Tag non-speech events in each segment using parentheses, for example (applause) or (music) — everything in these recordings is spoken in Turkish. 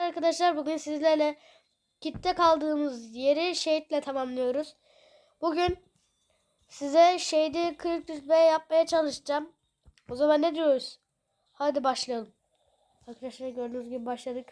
Arkadaşlar bugün sizlerle kitle kaldığımız yeri şehitle tamamlıyoruz. Bugün size şehidi 40 rütbe yapmaya çalışacağım. O zaman ne diyoruz? Hadi başlayalım. Arkadaşlar gördüğünüz gibi başladık.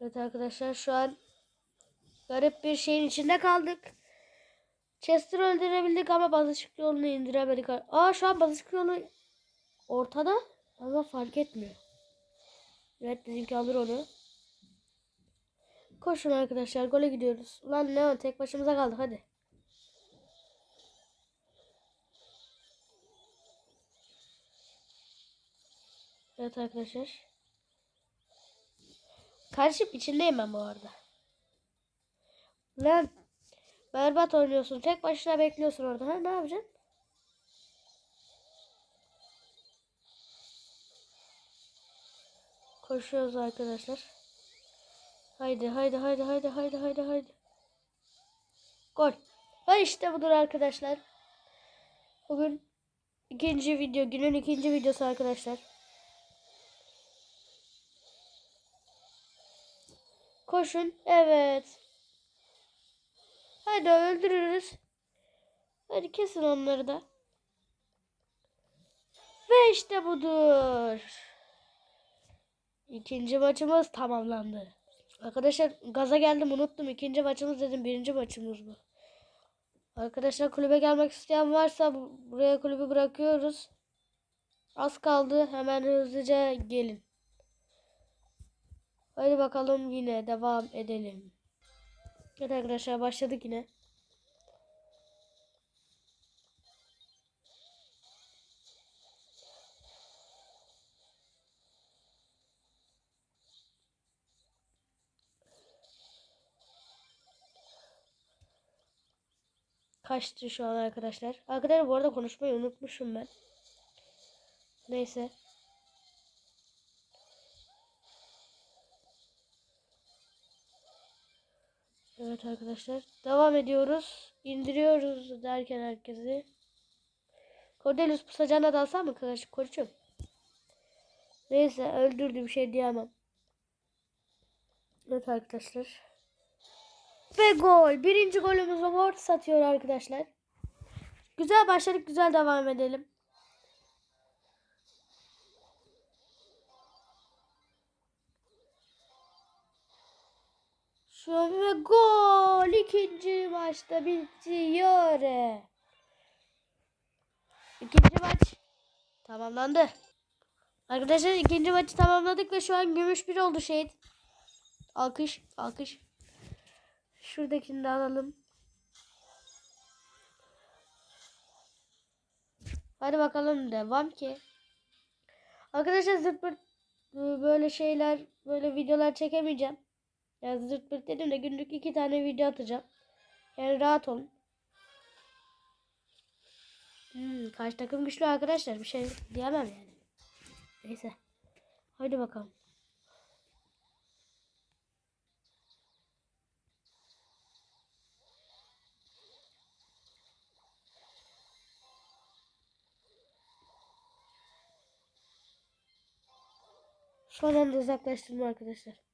Evet arkadaşlar şu an garip bir şeyin içinde kaldık. Chester'ı öldürebildik ama basışık yolunu indiremedik. Aa şu an basışık yolu ortada ama fark etmiyor. Evet bizimki alır onu. Koşun arkadaşlar gole gidiyoruz. Ulan ne o tek başımıza kaldık hadi. Evet arkadaşlar. Kardeşim içindeyim ben bu arada. Lan berbat oynuyorsun. Tek başına bekliyorsun orada. Ha ne yapacaksın? Koşuyoruz arkadaşlar. Haydi haydi haydi haydi haydi haydi haydi. Gol. Ha işte budur arkadaşlar. Bugün ikinci video. Günün ikinci videosu arkadaşlar. Koşun. Evet. Hadi öldürürüz. Hadi kesin onları da. Ve işte budur. İkinci maçımız tamamlandı. Arkadaşlar gaza geldim unuttum. İkinci maçımız dedim. Birinci maçımız bu. Arkadaşlar kulübe gelmek isteyen varsa bu- buraya kulübü bırakıyoruz. Az kaldı. Hemen hızlıca gelin. Hadi bakalım yine devam edelim. Evet arkadaşlar başladık yine. Kaçtı şu an arkadaşlar. Arkadaşlar bu arada konuşmayı unutmuşum ben. Neyse. Evet arkadaşlar. Devam ediyoruz. İndiriyoruz derken herkesi. Cordelius pusacağına dalsam mı koçum? Neyse öldürdü bir şey diyemem. Evet arkadaşlar. Ve gol. Birinci golümüzü Ward satıyor arkadaşlar. Güzel başladık. Güzel devam edelim. An ve gol. Maçta bitiyor. İkinci maç tamamlandı. Arkadaşlar ikinci maçı tamamladık ve şu an gümüş bir oldu şehit. Alkış, alkış. Şuradakini de alalım. Hadi bakalım devam ki. Arkadaşlar zırt pırt böyle şeyler, böyle videolar çekemeyeceğim. Yani zırt pırt dedim de günlük iki tane video atacağım. Yani rahat olun. Hmm, karşı takım güçlü arkadaşlar. Bir şey diyemem yani. Neyse. Hadi bakalım. Son anda uzaklaştırma arkadaşlar.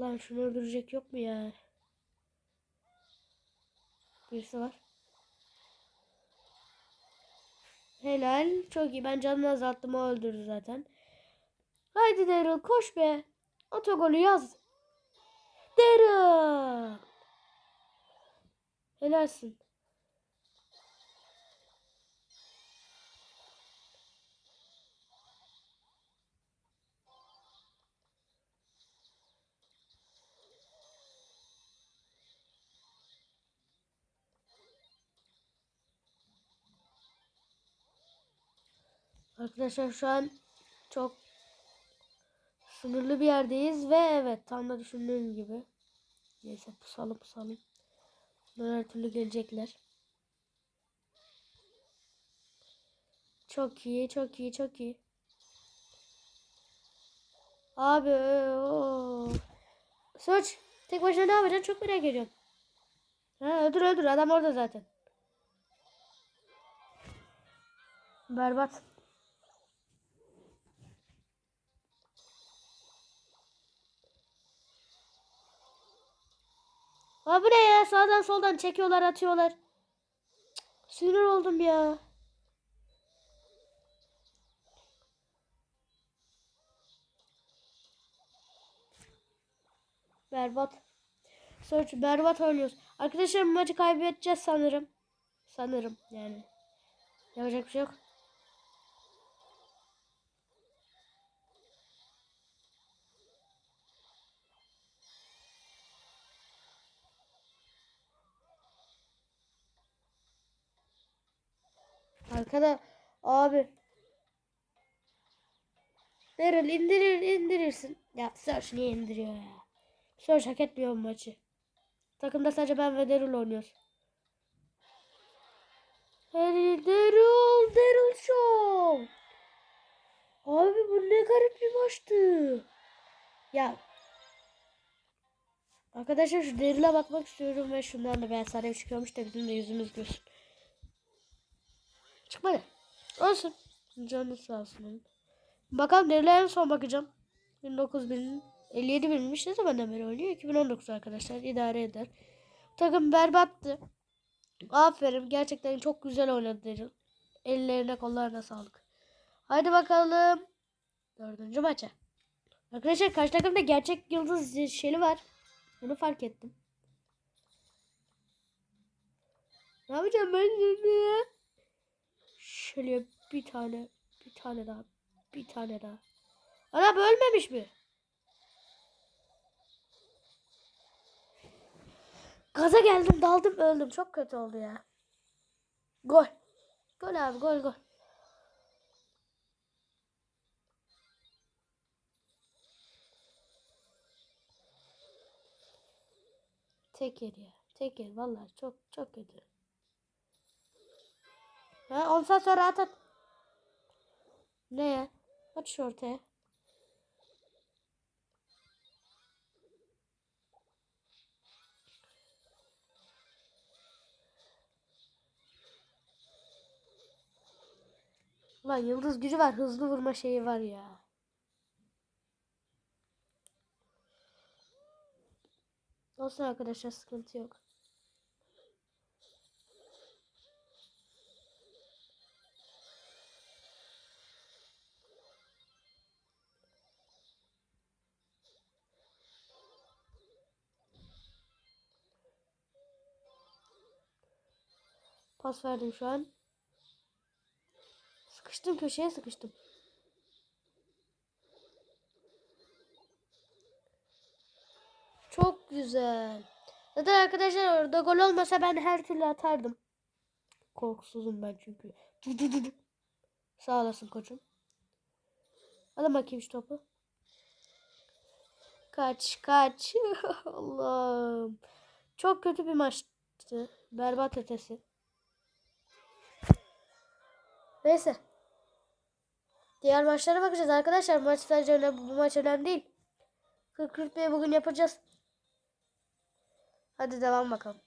Lan şunu öldürecek yok mu ya? Birisi var. Helal. Çok iyi. Ben canını azalttım. O öldürdü zaten. Haydi Daryl koş be. Otogolü yaz. Daryl. Helalsin. Arkadaşlar şu an çok sınırlı bir yerdeyiz ve evet tam da düşündüğüm gibi. Neyse pusalım pusalım. Bunlar her türlü gelecekler. Çok iyi, çok iyi, çok iyi. Abi o. Search tek başına ne yapacaksın çok merak ediyorum. Ha, öldür öldür adam orada zaten. Berbat. Abi bu ne ya? Sağdan soldan çekiyorlar atıyorlar. Cık, sinir oldum ya. Berbat. Search berbat oynuyoruz. Arkadaşlar maçı kaybedeceğiz sanırım. Sanırım yani. Yapacak bir şey yok. Arkada abi. Daryl indirir indirirsin. Ya Search niye indiriyor ya? Search hak etmiyor bu maçı. Takımda sadece ben ve Daryl oynuyoruz. Daryl, Daryl, Daryl Show. Abi bu ne garip bir maçtı. Ya. Arkadaşlar şu Daryl'a bakmak istiyorum ve şundan da ben sana çıkıyormuş da bizim de yüzümüz gülsün. Çıkmadı. Olsun. Canı sağ olsun. onun. Bakalım Daryl'a en son bakacağım. 19 bin 57 binmiş ne zamandan beri oynuyor? 2019 arkadaşlar idare eder. Takım berbattı. Aferin gerçekten çok güzel oynadı Daryl. Ellerine kollarına sağlık. Haydi bakalım. Dördüncü maça. Arkadaşlar karşı takımda gerçek yıldız şeli var. Bunu fark ettim. Ne yapacağım ben şimdi ya? Şöyle bir tane, bir tane daha, bir tane daha. Ana bölmemiş mi? Gaza geldim, daldım, öldüm. Çok kötü oldu ya. Gol. Gol abi, gol gol. Tek yer ya. Tek yer. Vallahi çok çok kötü. Ha, 10 saat sonra at at. Ne ya? At şu ortaya. Ulan yıldız gücü var. Hızlı vurma şeyi var ya. Olsun arkadaşlar sıkıntı yok. Pas verdim şu an. Sıkıştım köşeye sıkıştım. Çok güzel. Zaten arkadaşlar orada gol olmasa ben her türlü atardım. Korkusuzum ben çünkü. Sağ olasın koçum. Alın bakayım şu topu. Kaç kaç. (laughs) Allah'ım. Çok kötü bir maçtı. Berbat ötesi. Neyse. Diğer maçlara bakacağız arkadaşlar. Maç sadece önemli. Bu maç önemli değil. 40 rütbeyi bugün yapacağız. Hadi devam bakalım.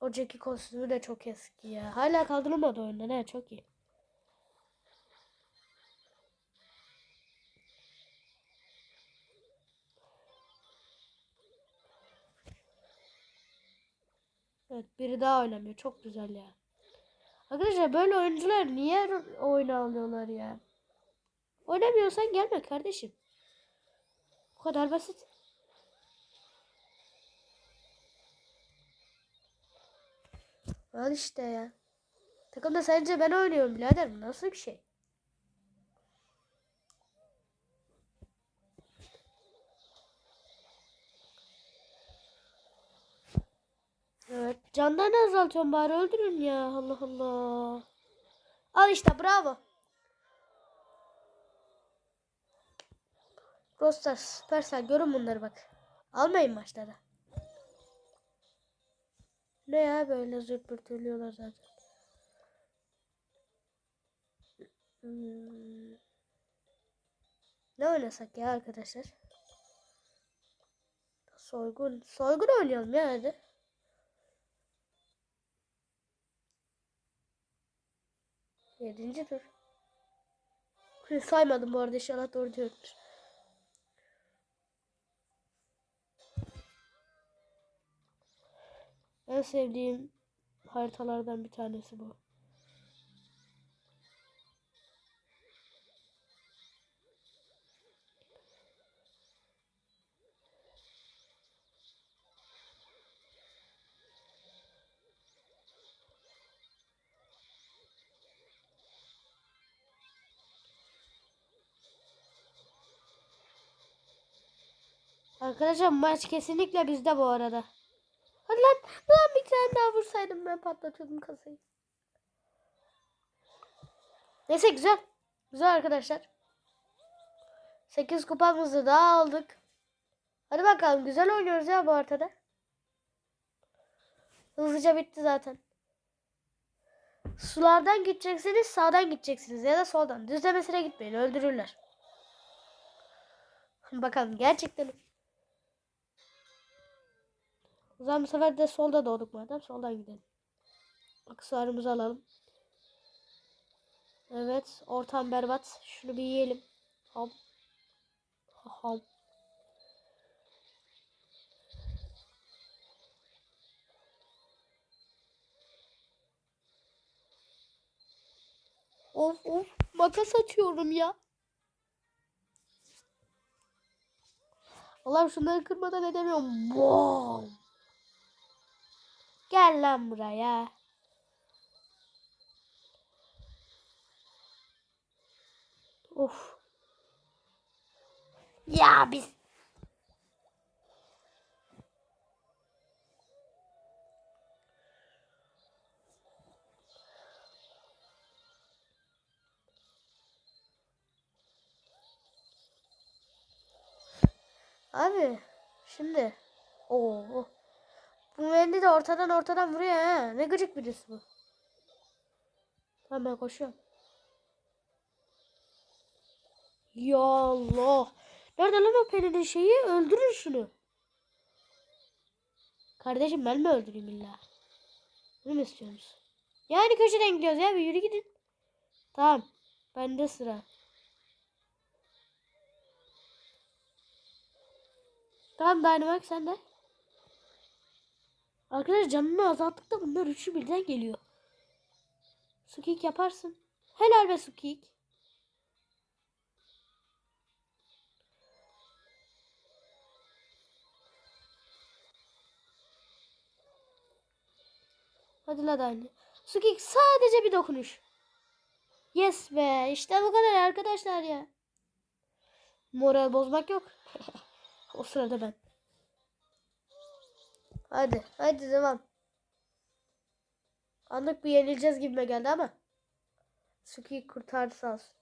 O Jackie kostümü de çok eski ya. Hala kaldırılmadı oyunda. Ne çok iyi. Evet biri daha oynamıyor. Çok güzel ya. Arkadaşlar böyle oyuncular niye oyuna alıyorlar ya? Oynamıyorsan gelme kardeşim. Bu kadar basit. Al işte ya. Takımda sadece ben oynuyorum birader. Nasıl bir şey? Evet. Candan azaltıyorum bari öldürün ya. Allah Allah. Al işte bravo. Rostar, Supercell görün bunları bak. Almayın maçlara. Ne ya böyle zırt ölüyorlar zaten. Hmm. Ne oynasak ya arkadaşlar? Soygun. Soygun oynayalım ya hadi. Yedinci tur. Saymadım bu arada inşallah doğru diyordur. En sevdiğim haritalardan bir tanesi bu. Arkadaşlar maç kesinlikle bizde bu arada. Hadi lan, lan bir tane daha vursaydım ben patlatıyordum kasayı. Neyse güzel. Güzel arkadaşlar. 8 kupamızı daha aldık. Hadi bakalım güzel oynuyoruz ya bu haritada. Hızlıca bitti zaten. Sulardan gideceksiniz sağdan gideceksiniz ya da soldan. Düzlemesine gitmeyin öldürürler. Bakalım gerçekten o zaman bu sefer de solda doğduk madem. Soldan gidelim. Aksesuarımızı alalım. Evet. Ortam berbat. Şunu bir yiyelim. Ham. Ham. Of of. Makas açıyorum ya. Allah'ım şunları kırmadan edemiyorum. Bom. Gel lan buraya. Of. Ya biz Abi şimdi Oo. Bu mühendis de ortadan ortadan vuruyor ha. Ne gıcık birisi bu. Tamam ben koşuyorum. Ya Allah. Nerede lan o Pelin'in şeyi? Öldürün şunu. Kardeşim ben mi öldüreyim illa? Bunu mu istiyorsunuz? Yani köşeden gidiyoruz ya bir yürü gidin. Tamam. Bende sıra. Tamam Dynamite sen de. Arkadaşlar canını azalttık da bunlar üçü birden geliyor. Sukik yaparsın. Helal be Sukik. Hadi la anne. Sukik sadece bir dokunuş. Yes be. İşte bu kadar arkadaşlar ya. Moral bozmak yok. (laughs) o sırada ben. Hadi. Hadi devam. Anlık bir yenileceğiz gibime geldi ama. Suki kurtardı sağ olsun.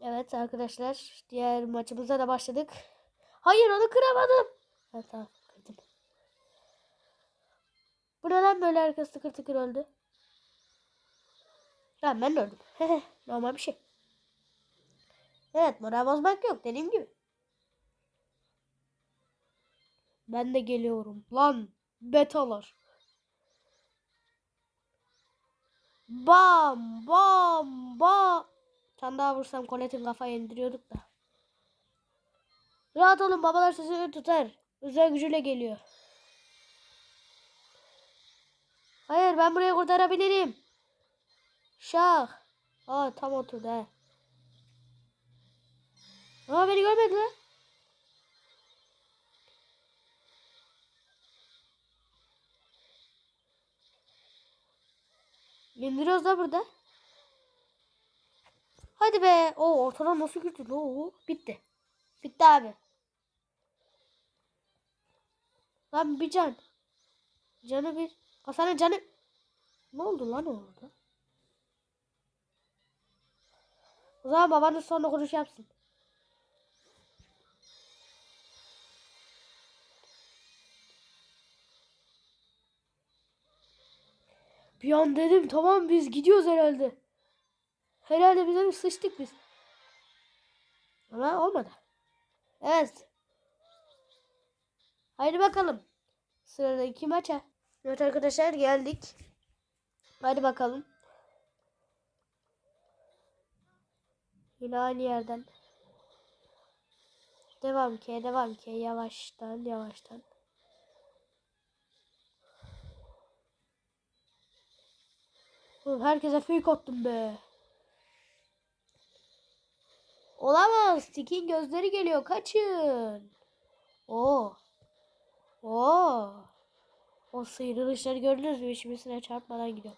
Evet arkadaşlar diğer maçımıza da başladık. Hayır onu kıramadım. Ha, tamam kırdım. Bu neden böyle herkes tıkır tıkır öldü? Ha ben de öldüm. Normal bir şey. Evet moral bozmak yok dediğim gibi. Ben de geliyorum. Lan betalar. Bam bam bam. Sen daha vursam Colette'in kafayı indiriyorduk da. Rahat olun babalar sizi tutar. Özel gücüyle geliyor. Hayır ben burayı kurtarabilirim. Şah. Aa tam oturdu he. Aa beni görmedi lan. İndiriyoruz da burada. Hadi be. O ortadan nasıl girdi? Oo, bitti. Bitti abi. Lan bir can. Canı bir. Hasan'ın canı. Ne oldu lan orada? O zaman babanız sonra konuş yapsın. Bir an dedim tamam biz gidiyoruz herhalde. Herhalde biz dedim sıçtık biz. Ama olmadı. Evet. Haydi bakalım. Sıradaki maça. Evet arkadaşlar geldik. Hadi bakalım. Yine aynı yerden. Devam ki, devam ki. Yavaştan, yavaştan. Oğlum herkese fake attım be. Olamaz. Tikin gözleri geliyor. Kaçın. Oo. Oo. O sıyrılışları gördünüz mü? Hiçbirisine çarpmadan gidiyor.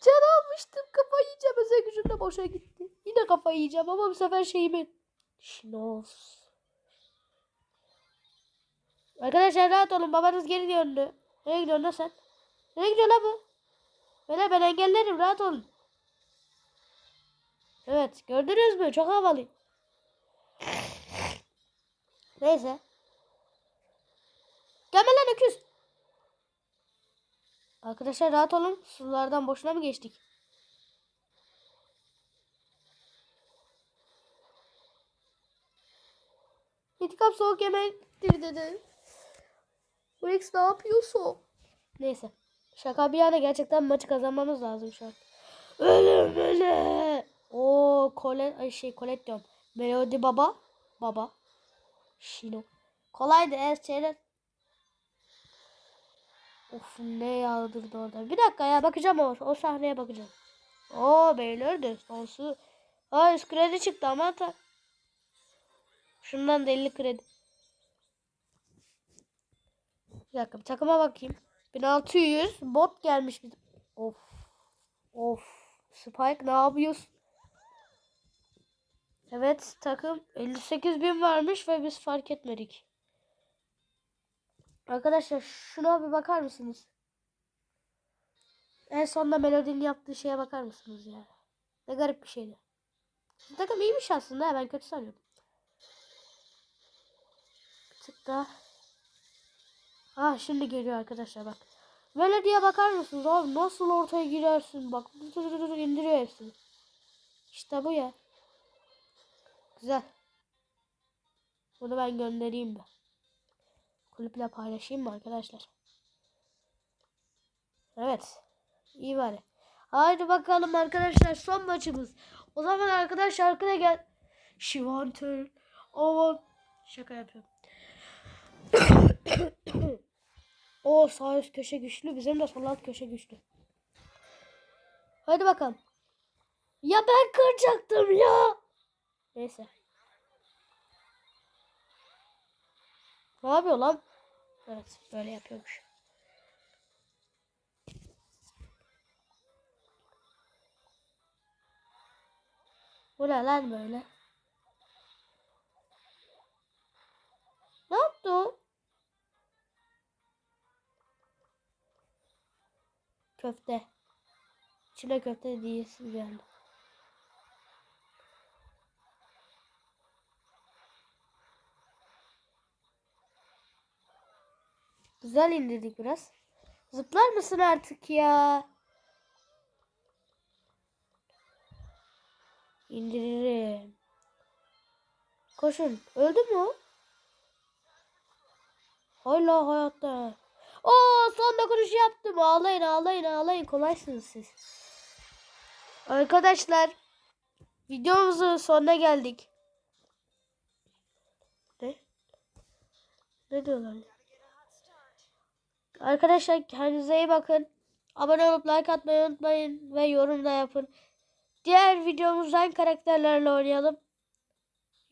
Can almıştım. Kafayı yiyeceğim. Özel gücüm de boşa gitti. Yine kafayı yiyeceğim ama bu sefer şeyimi. Şinos. Arkadaşlar rahat olun. Babanız geri döndü. Nereye gidiyorsun lan sen? Nereye gidiyor lan bu? Böyle ben engellerim. Rahat olun. Evet. Gördünüz mü? Çok havalıyım. Neyse. Gelme lan öküz. Arkadaşlar rahat olun. Sulardan boşuna mı geçtik? İntikam soğuk yemektir dedi. Bu X ne yapıyorsun? Neyse. Şaka bir yana gerçekten maçı kazanmamız lazım şu an. Ölüm öle. Oo Colette ay şey Colette diyorum. Melody baba. Baba. Şino. Kolaydı ez şeyler. Of ne yağdırdı orada. Bir dakika ya bakacağım o, o sahneye bakacağım. Oo beyler de sonsu. Aa 100 kredi çıktı ama ta. Şundan da 50 kredi. Bir dakika bir takıma bakayım. 1600 bot gelmiş bizim. Of. Of. Spike ne yapıyorsun? Evet takım 58 bin varmış ve biz fark etmedik. Arkadaşlar şuna bir bakar mısınız? En sonunda Melody'nin yaptığı şeye bakar mısınız ya? Ne garip bir şeydi. Takım iyiymiş aslında ben kötü sanıyordum. Tık daha. Ah şimdi geliyor arkadaşlar bak. Melody'ye bakar mısınız abi nasıl ortaya girersin bak indiriyor hepsini. İşte bu ya. Güzel. Bunu ben göndereyim mi? Kulüple paylaşayım mı arkadaşlar? Evet. İyi bari. Haydi bakalım arkadaşlar son maçımız. O zaman arkadaşlar arkada gel. Şivantel. Aman. Şaka yapıyorum. O sağ üst köşe güçlü. Bizim de sol alt köşe güçlü. Hadi bakalım. Ya ben kıracaktım ya. Neyse. Ne yapıyor lan? Evet böyle yapıyormuş. Bu ne lan böyle? Ne yaptı o? Köfte. İçine köfte diyesin geldi. Güzel indirdik biraz. Zıplar mısın artık ya? İndiririm. Koşun. Öldü mü o? Hala hayatta. Oo son dokunuş yaptım. Ağlayın ağlayın ağlayın. Kolaysınız siz. Arkadaşlar. Videomuzun sonuna geldik. Ne? Ne diyorlar? Arkadaşlar kendinize iyi bakın. Abone olup like atmayı unutmayın ve yorum da yapın. Diğer videomuzdan karakterlerle oynayalım.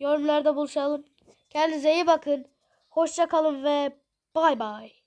Yorumlarda buluşalım. Kendinize iyi bakın. Hoşça kalın ve bay bay.